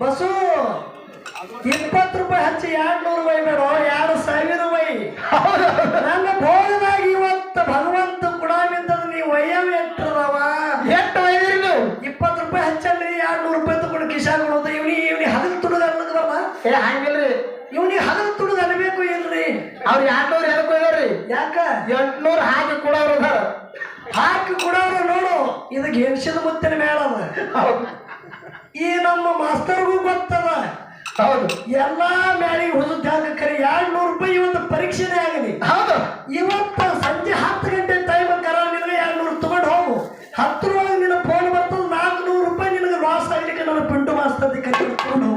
Bus ಇಪ್ಪತ್ತು ರೂಪಾಯಿ ಹಚ್ಚಿ ಎರಡು ನೂರು ರೂಪಾಯಿ ಬೇಡ? ಎರಡು ಸಾವಿರ ರೂಪಾಯಿ. ನನ್ನ ಭೋಗದಾಗ ಇವತ್ತು ಭಗವಂತ ಕುಡಾಮಿಂದ ನೀವು ವಯ್ಯವ ಎಟ್ಟದವ ಎಷ್ಟು ಒಯ್ದಿರಿ ನೀವು? ಇಪ್ಪತ್ತು ರೂಪಾಯಿ ಹಚ್ಚಲ್ರಿ ಎರಡು ನೂರು ರೂಪಾಯಿ ತಗೊಂಡು ಕಿಶಾನ್ ಕೊಡೋದು. ಇವನಿ ಇವನಿ ಹಗಲ್ ತುಡುದ ಅನ್ನೋದಲ್ಲ ಏ ಹಂಗಿಲ್ರಿ. ಇವನಿಗೆ ಹಗಲ್ ತುಡುದ ಅನ್ಬೇಕು ಇಲ್ರಿ ಅವ್ರು ಎರಡ್ನೂರು ಎದಕ್ಕೆ ಒಯ್ದಾರ್ರಿ? ಯಾಕ? ಎಂಟ್ನೂರು ಹಾಕಿ ಕೊಡೋರು ಹಾಕಿ ಕೊಡೋರು ನೋಡು. ಇದಕ್ಕೆ ಗೆಲ್ಸಿದ ಮುತ್ತಿನ ಮೇಳದ? ಹೌದು. ಈ ನಮ್ಮ ಮಾಸ್ತರ್ಗೂ ಗೊತ್ತದ. ಹೌದು. ಎಲ್ಲಾ ಮ್ಯಾಲಿಗೆ ಹುಡುಗ ಹಂಗ ಕರಿ ಎರಡ್ ನೂರು ರೂಪಾಯಿ ಇವತ್ತು ಪರೀಕ್ಷೆನೇ ಆಗಲಿ. ಹೌದು. ಇವತ್ತು ಸಂಜೆ ಹತ್ತು ಗಂಟೆ ಟೈಮ್ ಕರ ನಿನಗೆ ಎರಡು ನೂರು ತಗೊಂಡು ಹೋಗು. ಹತ್ತರೊಳಗೆ ನಿನ್ನ ಫೋನ್ ಬರ್ತದೆ ನಾಲ್ಕು ನೂರು ರೂಪಾಯಿ ನಿನಗೆ ಲಾಸ್ ಆಗ್ಲಿಕ್ಕೆ ನನ್ನ ಪಿಂಟು ಮಾಸ್ತರ್ ಕರೆ ಹೋಗು.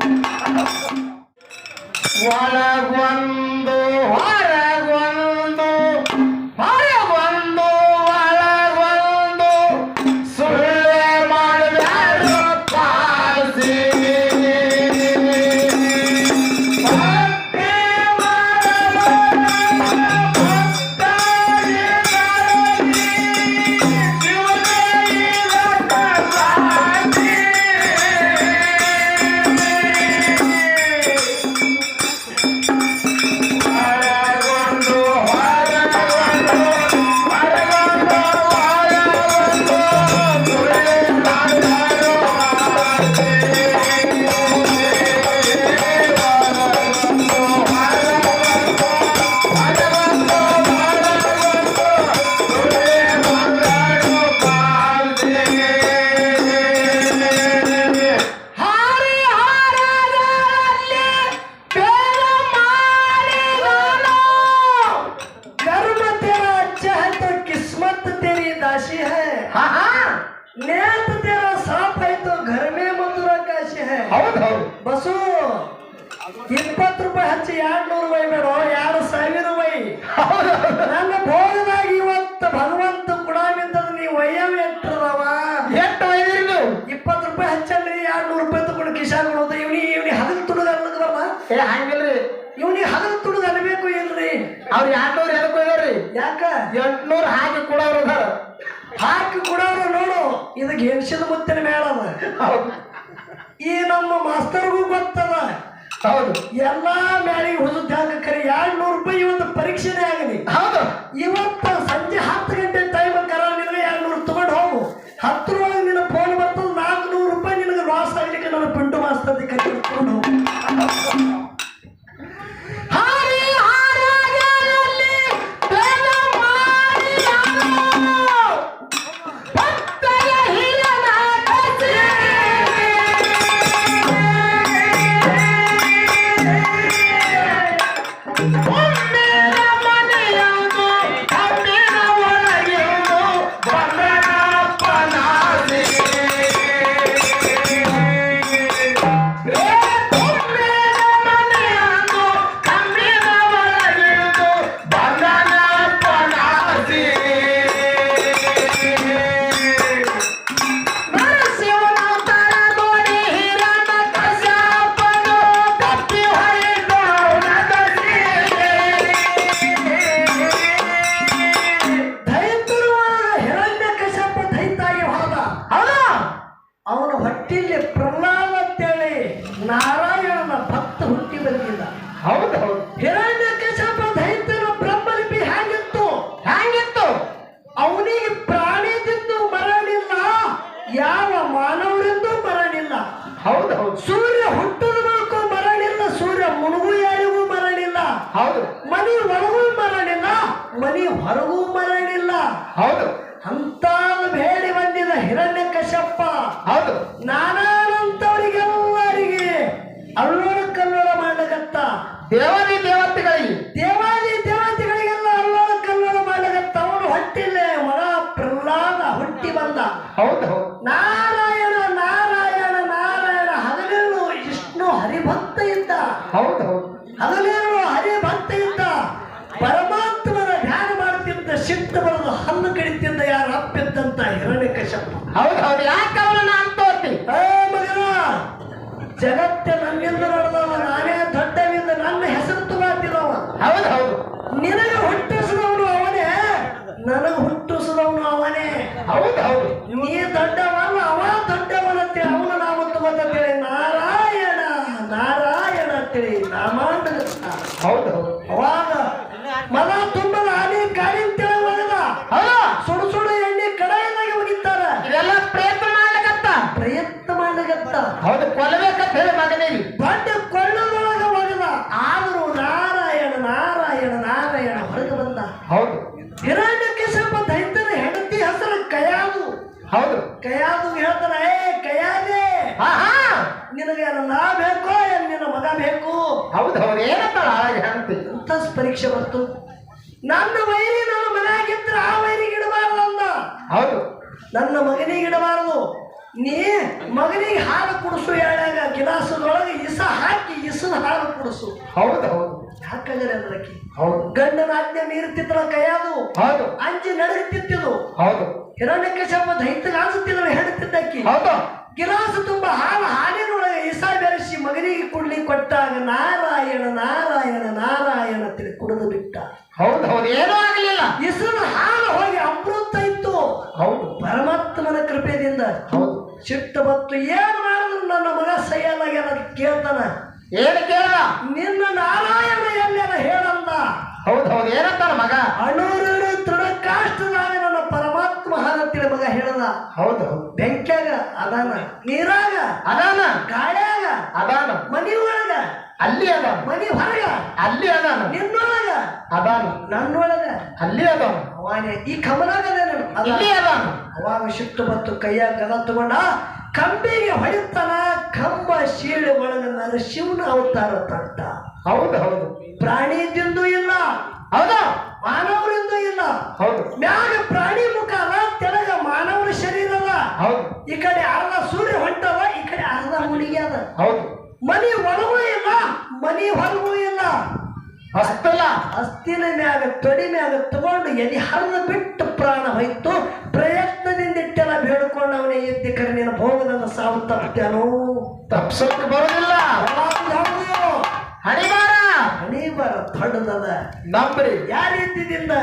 नेत तेरा साफ है तो घर में मधुरा काशी है ಹೌದ್ ಹೌದು ಬಸ್ಸು ಇಪ್ಪತ್ತು ರೂಪಾಯಿ ಹಚ್ಚಿ ಎರಡ್ ನೂರು ರೂಪಾಯಿ ಬೇಡ ಎರಡು ಸಾವಿರ ರೂಪಾಯಿ ಹೌದ್ ಹೌದು. ನನ್ನ ಭೋಗದಾಗ ಇವತ್ತು ಭಗವಂತ ಕುಡಾಮಿಂದ ನೀವು ವಯ್ಯವ್ ಎಟ್ಟದವ ಎಷ್ಟು ಒಯ್ದಿರಿ ನೀವು ಇಪ್ಪತ್ತು ರೂಪಾಯಿ ಹಚ್ಚಲ್ರಿ ಎರಡ್ ನೂರು ರೂಪಾಯಿ ತಗೊಂಡು ಕಿಶಾನ್ ಕೊಡೋದು ಇವನಿ ಇವನಿ ಹಗಲ್ ತುಡುಗ ಅನ್ನದಲ್ಲ ಏ ಹಂಗಿಲ್ರಿ ಇವನಿಗೆ ಹಗಲ್ ತುಡುಗ ಅನ್ಬೇಕು ಇಲ್ರಿ ಅವ್ರು ಎರಡ್ನೂರು ಎದಕ್ಕೆ ಒಯ್ದಾರ್ರಿ ಯಾಕ ಎಂಟ್ನೂರು ಹಾಕಿ ಕೊಡೋರು ಅದಾರ ಹಾಕಿ ಕೊಡೋರು ನೋಡು ಇದು ಹೆಣ್ಸಿದ ಮುತ್ತಿನ ಮೇಳದ ಹೌದು. ಈ ನಮ್ಮ ಮಾಸ್ತರ್ಗೂ ಗೊತ್ತದ. ಹೌದು. ಎಲ್ಲಾ ಮೇಳಿಗೆ ಕರೆ ಕರಿ ಎರಡ್ ನೂರು ರೂಪಾಯಿ ಇವತ್ತು ಪರೀಕ್ಷೆನೇ ಆಗಲಿ. ಹೌದು. ಇವತ್ತು ಸಂಜೆ ಹತ್ತು ಮನಿ ಹೊರಗೂ ಮರಳಿಲ್ಲ. ಹೌದು. ಅಂತ ಬೇಡಿ ಬಂದಿದ ಹಿರಣ್ಯ ಕಶಪ್ಪ ಹೌದು. ನಾನಾನಂತವರಿಗೆಲ್ಲರಿಗೆ ಅಲ್ಲೋಳ ಕಲ್ಲೋಳ ಮಾಡಕತ್ತ ದೇವಾದಿ ಹೌದು ಹೌದು. ಯಾಕೆ ಅವನು ನಾನು ತೋರ್ತಿ? ಏ ಮಗನ ಜಗತ್ತೆ ನನ್ನಿಂದ ನಡೆದವ ನಾನೇ ದೊಡ್ಡವಿಂದ ನನ್ನ ಹೆಸರು ತಗೋತಿದವ ಹೌದು ಹೌದು. ನಿನಗೆ ಹುಟ್ಟಿಸಿದವನು ಅವನೇ. ನನಗೆ ಹುಟ್ಟಿಸಿದವನು ಅವನೇ. ಹೌದು ಹೌದು. ನೀ ದೊಡ್ಡವಲ್ಲ ಅವ ದೊಡ್ಡವನಂತೆ ಅವನು ನಾವು ತಗೋತೇವೆ ನಾರಾಯಣ ಅಂತೇಳಿ ಹೌದು ಅವಾಗ ಮನ ಹೌದು. ಕಯಾದು ಹೇಳ್ತಾನ ಏ ಹಾ ನಿನಗೆ ನಾ ಬೇಕೋ ಏನ್ ನಿನ್ನ ಮಗ ಬೇಕು? ಹೌದು ಹೌದು. ಏನಂತ ಹೇಳ್ತಿ ಪರೀಕ್ಷೆ ಬಂತು. ನನ್ನ ವೈರಿ ನನ್ನ ಮನೆಯಾಗಿದ್ರೆ ಆ ವೈರಿಗೆ ಇಡಬಾರ್ದು ಅಂದ. ಹೌದು. ನನ್ನ ಮಗನಿಗೆ ಇಡಬಾರದು. ನೀ ಮಗನಿಗೆ ಹಾಲು ಕುಡಿಸು ಹೇಳಾಗ ಗಿಲಾಸದೊಳಗೆ ಇಸ ಹಾಕಿ ಇಸದ ಹಾಲು ಕುಡಿಸು. ಹೌದು ಹೌದು. ಅಂದ್ರಕಿ ಹೌದು. ಗಂಡನ ಆಜ್ಞೆ ಮೀರುತ್ತಿತ್ತಲ್ಲ ಕೈಯಾದು ಹೌದು. ಅಂಜಿ ನಡಗುತ್ತಿದ್ದು ಹೌದು. ಹಿರಣ್ಯಕಶಪ ದೈತ್ಯ ಅನ್ಸುತ್ತಿದ್ರೆ ಹೇಳುತ್ತಿದ್ದಕ್ಕೆ ಹೌದು. ಗಿಲಾಸ ತುಂಬ ಹಾಲು ಹಾಲಿನೊಳಗೆ ಇಸಾ ಬೆರೆಸಿ ಮಗನಿಗೆ ಕುಡ್ಲಿ ಕೊಟ್ಟಾಗ ನಾರಾಯಣ ನಾರಾಯಣ ನಾರಾಯಣ ತಿಳಿ ಕುಡಿದು ಬಿಟ್ಟ. ಹೌದು ಹೌದು. ಏನೂ ಆಗಲಿಲ್ಲ. ಇಸನ ಹಾಲು ಹೋಗಿ ಅಮೃತ ಇತ್ತು. ಹೌದು. ಪರಮಾತ್ಮನ ಕೃಪೆಯಿಂದ ಹೌದು. ಚಿಟ್ಟ ಬತ್ತು ಏನು ಮಾಡಿದ್ರು ನನ್ನ ಮಗ ಸೈಯಲ್ಲಾಗ್ಯಾನ ಕೇಳ್ತಾನ. ಏನು ಕೇಳ? ನಿನ್ನ ನಾರಾಯಣ ಎಲ್ಲಾರ ಹೇಳಂದ ಹೌದು ಹೌದು ಏನಂತಾನ ಮಗ? ಅಣೂರು ತೃಣಕಾಷ್ಟದಾಗ ನನ್ನ ಪರಮಾತ್ಮ ಹಾರತಿಳ ಮಗ ಹೇಳದ ಹೌದು ಬೆಂಕ್ಯಾಗ ಅದಾನ ನೀರಾಗ ಅದಾನ. ಗಾಳ್ಯಾಗ ಅದಾನ. ಮನಿ ಒಳಗ ಅಲ್ಲಿ ಅದ ಮನಿ ಹೊರಗ ಅಲ್ಲಿ ಅದಾನ. ನಿನ್ನೊಳಗ ಅದಾನ. ನನ್ನೊಳಗ. ಅಲ್ಲಿ ಅದಾನ. ಅವಾನೆ ಈ ಕಮಲಾಗದ ಇಲ್ಲಿ ಅದಾನ. ಅವಾಗ ಶಿಟ್ಟು ಬತ್ತು ಕೈಯಾಗ ಗದ ತಗೊಂಡ ಕಂಬಿಗೆ ಹೊಡೆತನ ಕಂಬ ಶೀಳೆ ಒಳಗ ಶಿವನ ಅವತಾರ ತಂತ ಹೌದು ಹೌದು. ಪ್ರಾಣಿ ತಿಂದು ಇಲ್ಲ. ಹೌದು? ಮಾನವರಿಂದೂ ಇಲ್ಲ. ಹೌದು. ಮ್ಯಾಗ ಪ್ರಾಣಿ ಮುಖ ಅಲ್ಲ ತೆಳಗ ಮಾನವನ ಶರೀರ ಅಲ್ಲ ಹೌದು. ಈ ಕಡೆ ಅರ್ಧ ಸೂರ್ಯ ಹೊಂಟದ ಈ ಕಡೆ ಅರ್ಧ ಮುನಿಗೆ ಅದ. ಹೌದು. ಮನಿ ಒಳಗೂ ಇಲ್ಲ ಮನಿ ಹೊರಗೂ ಇಲ್ಲ. ಅಷ್ಟಲ್ಲ ಅಸ್ತಿನ ಮ್ಯಾಗ ತೊಡಿ ಮ್ಯಾಗ ತಗೊಂಡು ಎದಿ ಹರಿದು ಬಿಟ್ಟು ಪ್ರಾಣ ಹೋಯ್ತು. ಪ್ರಯತ್ನದಿಂದ ಇಟ್ಟೆಲ್ಲ ಬೇಡ್ಕೊಂಡು ಅವನೇ ಎದ್ದಿ ಕರೆ ನೀನು ಭೋಗದ ಸಾವು ತಪ್ಪ್ಯಾನೋ? ತಪ್ಸಕ್ಕೆ ಬರೋದಿಲ್ಲ. ಹಣಿಬಾರ. ಹಣಿಬಾರ ಬರ ದೊಡ್ಡದದ ನಂಬ್ರಿ. ಯಾರ ರೀತಿದಿಂದ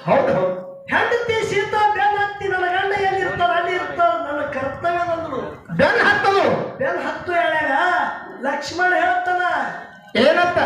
ಹೌದು. ಹೌದು. ಹೆಂಡತಿ ಸೀತಾ ಬೆನ್ ಹತ್ತಿ ನನ್ನ ಗಂಡ ಎಲ್ಲಿ ಇರ್ತಾರ ಅಲ್ಲಿ ಇರ್ತಾರ ನನ್ನ ಕರ್ತವ್ಯದಂದ್ರು ಬೆನ್ ಹತ್ತದು. ಬೆನ್ ಹತ್ತು ಎಳ್ಯಾಗ ಲಕ್ಷ್ಮಣ ಹೇಳ್ತಾನ ಏನಂತ?